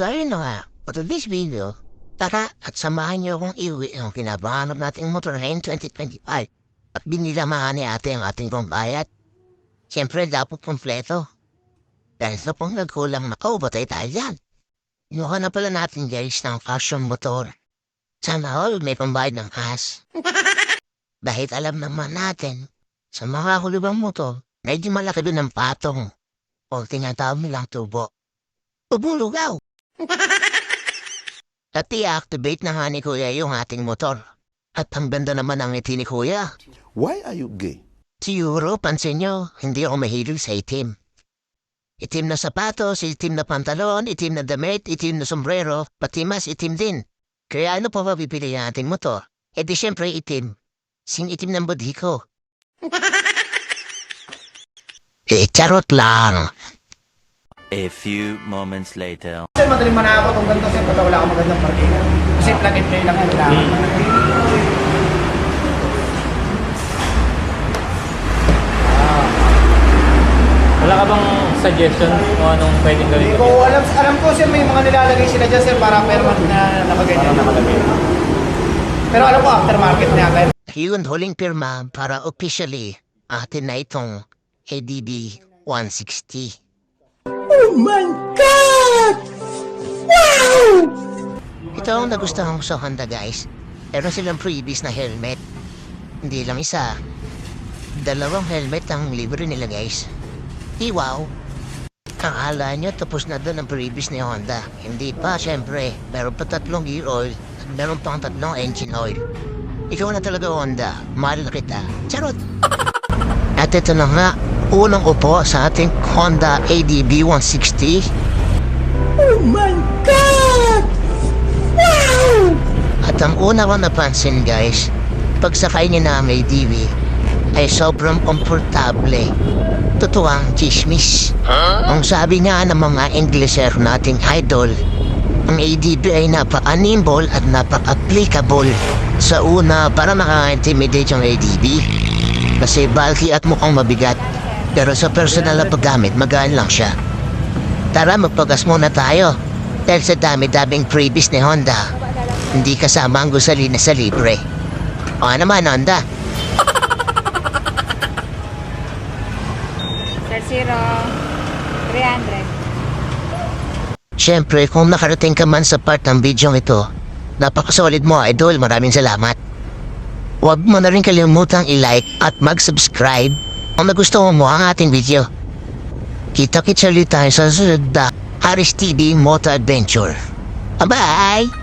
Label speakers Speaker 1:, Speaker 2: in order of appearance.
Speaker 1: So na nga, for this video, tara at samahan niyo akong iuwi ang kinabahanap nating motor ngayon 2025 at binilamahan ni ate ang ating pambayat. Siyempre dapat kompleto. Dahil sa pong nagkulang na batay tayo dyan. Inuha na pala natin guys ng fashion motor. Sana all may pambayad ng cash. Dahil alam naman natin, sa mga hulubang motor, medyo malaki doon ang patong o tinatawag nilang tubo. Tubulugaw! At i-activate na nga ni Kuya yung ating motor. At ang ganda naman ang ngiti ni Kuya.
Speaker 2: Why are you gay?
Speaker 1: Siguro, pansin nyo, hindi ako mahilig sa itim. Itim na sapatos, itim na pantalon, itim na damit, itim na sombrero, pati mas itim din. Kaya ano pa ba bibili ang ating motor? E di syempre itim. Sing itim ng body ko. eh, charot lang.
Speaker 3: A few moments later.
Speaker 4: Sir, madaling manakot kung ganito sir pagka wala akong magandang parking. Kasi plug and play lang yan. Wala akong
Speaker 5: Wala ka bang suggestion kung anong pwedeng gawin
Speaker 4: Hindi
Speaker 5: ko?
Speaker 4: ko alam, alam ko sir may mga nilalagay sila dyan sir para permanent na nakaganyan. Pero alam ko aftermarket na agad.
Speaker 1: Yun huling pirma para officially atin na itong ADB 160. Oh my God! Wow! Ito ang nagustuhan ko sa Honda guys. Meron silang previous na helmet. Hindi lang isa. Dalawang helmet ang libre nila guys. Di wow. Akala nyo tapos na doon ang previous ni Honda. Hindi pa, syempre. Meron pa tatlong gear oil at meron pang tatlong engine oil. Ikaw na talaga Honda. Mahal na kita. Charot! At ito na nga, unang upo sa ating Honda ADB 160. Oh my God! Wow! At ang una ko napansin guys, pagsakay niya na ang ADB, ay sobrang komportable. Totoo ang chismis. Ang sabi nga ng mga Englisher nating idol, ang ADB ay napaka-nimble at napaka-applicable. Sa una, para nakaka-intimidate yung ADB. Kasi bulky at mukhang mabigat. Pero sa personal na paggamit, magaan lang siya. Tara, magpagas muna tayo. Dahil sa dami-daming previous ni Honda, hindi kasama ang gusalina sa libre. O ano naman, Honda?
Speaker 6: Sir Zero, 300.
Speaker 1: Siyempre, kung nakarating ka man sa part ng video ito, napakasolid mo, idol. Maraming salamat. Huwag mo na rin kalimutang i-like at mag-subscribe kung nagustuhan mo ang ating video. Kita-kitsa ulit tayo sa susunod na Haris TV Moto Adventure. Bye-bye!